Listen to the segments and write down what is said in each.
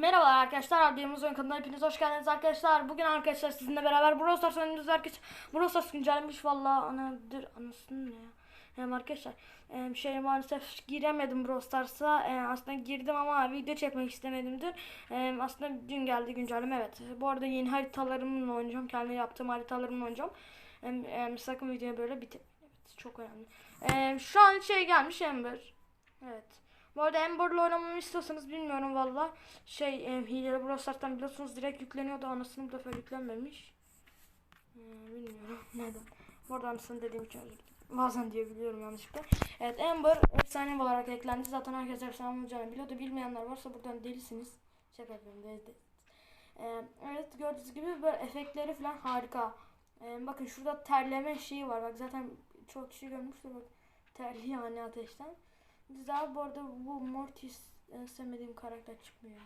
Merhabalar arkadaşlar, Ardiyemiz Oyun kanalına hepiniz hoş geldiniz arkadaşlar. Bugün arkadaşlar sizinle beraber Brawl Stars oynuyoruz arkadaşlar. Brawl Stars güncellemiş valla anadır anasını ne ya. Hem arkadaşlar em, şey maalesef giremedim Brawl Stars'a. E, aslında girdim ama video çekmek istemedim dün. E, aslında dün geldi güncelleme evet. Bu arada yeni haritalarımla oynayacağım. Kendi yaptığım haritalarımla oynayacağım. Em, em, sakın videoyu böyle bitir. Evet çok önemli. E, şu an şey gelmiş Ember. Evet. Bu arada Ember'la oynamamı istiyorsanız bilmiyorum valla. Şey e, hileli Brawl Stars'tan biliyorsunuz direkt yükleniyordu. Anasını bu defa yüklenmemiş. Ee, bilmiyorum neden. Bu arada anasını dediğim için. Bazen diyebiliyorum yanlışlıkla. Evet Ember efsane olarak eklendi. Zaten herkes efsane olacağını biliyordu. Bilmeyenler varsa buradan delisiniz. Şaka yapıyorum. Deli değil. Ee, evet gördüğünüz gibi böyle efektleri falan harika. Ee, bakın şurada terleme şeyi var. Bak zaten çok kişi görmüştür. Bak terliyor hani ateşten. Güzel bu arada bu Mortis en sevmediğim karakter çıkmıyor.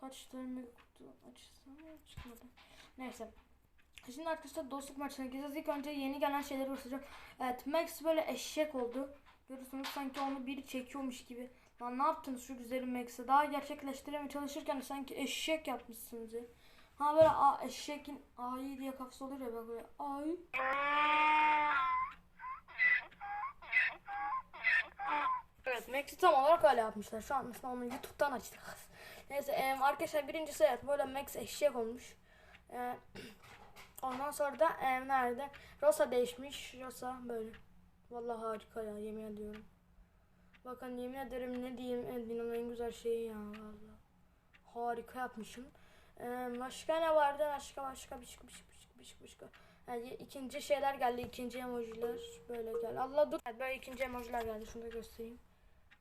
Kaç tane kutu açsam çıkmadı. Neyse. Şimdi arkadaşlar dostluk maçına gireceğiz. İlk önce yeni gelen şeyleri göstereceğim. Evet Max böyle eşek oldu. Görüyorsunuz sanki onu biri çekiyormuş gibi. Lan ne yaptınız şu güzelim Max'e? Daha gerçekleştirmeye çalışırken sanki eşek yapmışsınız ya. Ha böyle a, eşekin ay diye kafası olur ya böyle ay. Max'i tam olarak öyle yapmışlar. Şu an mesela onu YouTube'dan açtık. Neyse em, arkadaşlar birincisi evet böyle Max eşek olmuş. E, ondan sonra da em, nerede? Rosa değişmiş. Rosa böyle. Vallahi harika ya yemin ediyorum. Bakın yemin ederim ne diyeyim en en güzel şeyi ya vallahi. Harika yapmışım. E, başka ne vardı? Başka başka bir şey bir şey. Yani ikinci şeyler geldi. ikinci emojiler böyle geldi. Allah dur. Evet, böyle ikinci emojiler geldi. Şunu da göstereyim.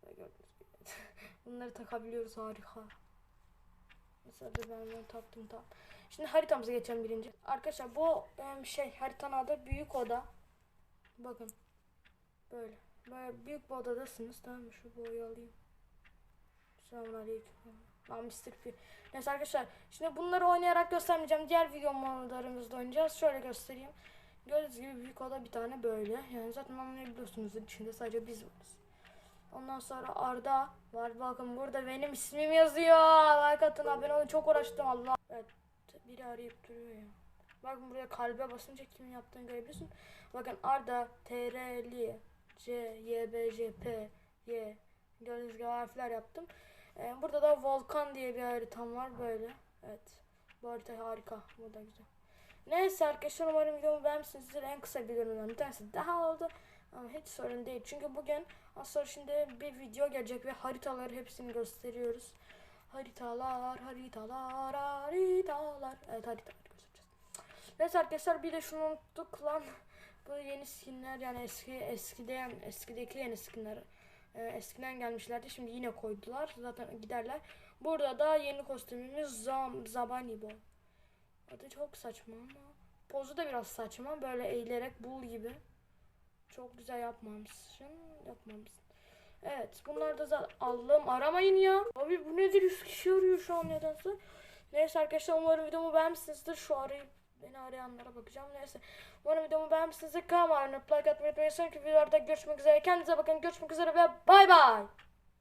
Gördüğünüz gibi. Bunları takabiliyoruz harika. Mesela ben bunu taktım tam. Şimdi haritamıza geçelim birinci. Arkadaşlar bu şey haritanın adı büyük oda. Bakın. Böyle. Böyle büyük bir odadasınız tamam mı? Şu boyu alayım. Selamünaleyküm. Ben Mr. P. Neyse arkadaşlar şimdi bunları oynayarak göstermeyeceğim. Diğer video modlarımızda oynayacağız. Şöyle göstereyim. Gördüğünüz gibi büyük oda bir tane böyle. Yani zaten anlayabiliyorsunuz içinde sadece biz varız. Ondan sonra Arda var. Bakın burada benim ismim yazıyor. Like atın. Ben onu çok uğraştım Allah. Evet. Biri arayıp duruyor ya. Bakın buraya kalbe basınca kimin yaptığını görebiliyorsun. Bakın Arda, TRL, C, Y, B, J, P, Y. Gördüğünüz gibi harfler yaptım. Ee, burada da Volkan diye bir haritam var böyle. Evet. Bu harita harika. Bu da güzel. Neyse arkadaşlar umarım videomu beğenmişsinizdir. En kısa videolarımdan bir tanesi daha oldu. Hiç sorun değil. Çünkü bugün az sonra şimdi bir video gelecek ve haritaları hepsini gösteriyoruz. Haritalar, haritalar, haritalar. Evet haritalar göstereceğiz. Neyse arkadaşlar bir de şunu unuttuk lan. Bu yeni skinler yani eski eskiden eskideki yeni skinler e, eskiden gelmişlerdi. Şimdi yine koydular. Zaten giderler. Burada da yeni kostümümüz Zam Zabani bu. Adı çok saçma ama pozu da biraz saçma. Böyle eğilerek bul gibi. Çok güzel yapmamışsın. Yapmamışsın. Evet. Bunlar da zaten aramayın ya. Abi bu nedir? 100 kişi arıyor şu an nedense. Neyse arkadaşlar umarım videomu beğenmişsinizdir. Şu arayıp beni arayanlara bakacağım. Neyse. Umarım videomu beğenmişsinizdir. Kanalıma abone like atmayı unutmayın. Sonraki videolarda görüşmek üzere. Kendinize bakın. Görüşmek üzere ve bay bay.